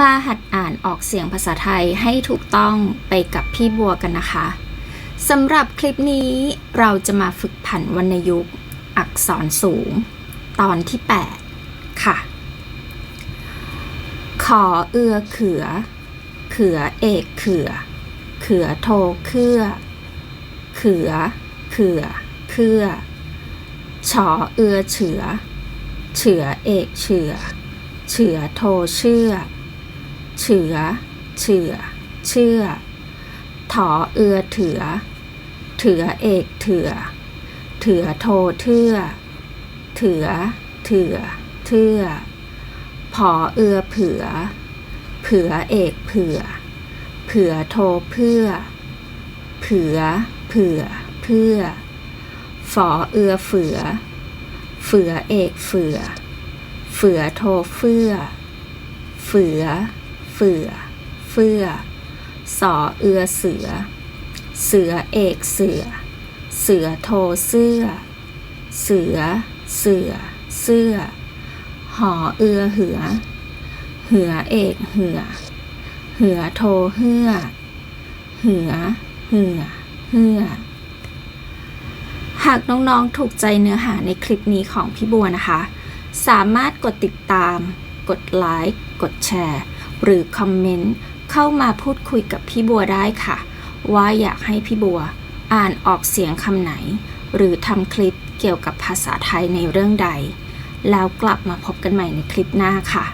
มาหัดอ่านออกเสียงภาษาไทยให้ถูกต้องไปกับพี่บัวกันนะคะสำหรับคลิปนี้เราจะมาฝึกผันวรรณยุกต์ อักษรสูง ตอนที่ 8 ค่ะ ขอเอือเขือ เขือเอกเขือ เขือโทเคือ เขือ เขือเครือชอเอือเฉือ เฉือเอกเฉือ เฉือโทเชื่อ เฉือ เฉือ เชื่อ ถอเอือเถือ เถือเอกเถือ เถือโทเทื่อ เถือ เถือ เทื่อ ผอเอือเผือ เผือเอกเผือ เผือโทเพื่อ เผือ เผือ เพื่อ ฝอเอือเฝือ เฝือเอกเฝือ เฝือโทเฟื่อ เฝือ เฝือเฟื่อสอเอือเสือ เสือเอกเสือ เสือโทเสื้อ เสือ เสือ เสื้อ หอเอือเหือ เหือเอกเหือ เหือโทเหือ เหือ เหือ เหือ หากน้องๆถูกใจเนื้อหาในคลิปนี้ของพี่บัวนะคะ สามารถกดติดตาม กดไลค์ กดแชร์ หรือคอมเมนต์เข้ามาพูดคุยกับพี่บัวได้ค่ะ ว่าอยากให้พี่บัวอ่านออกเสียงคำไหน หรือทำคลิปเกี่ยวกับภาษาไทยในเรื่องใด แล้วกลับมาพบกันใหม่ในคลิปหน้าค่ะ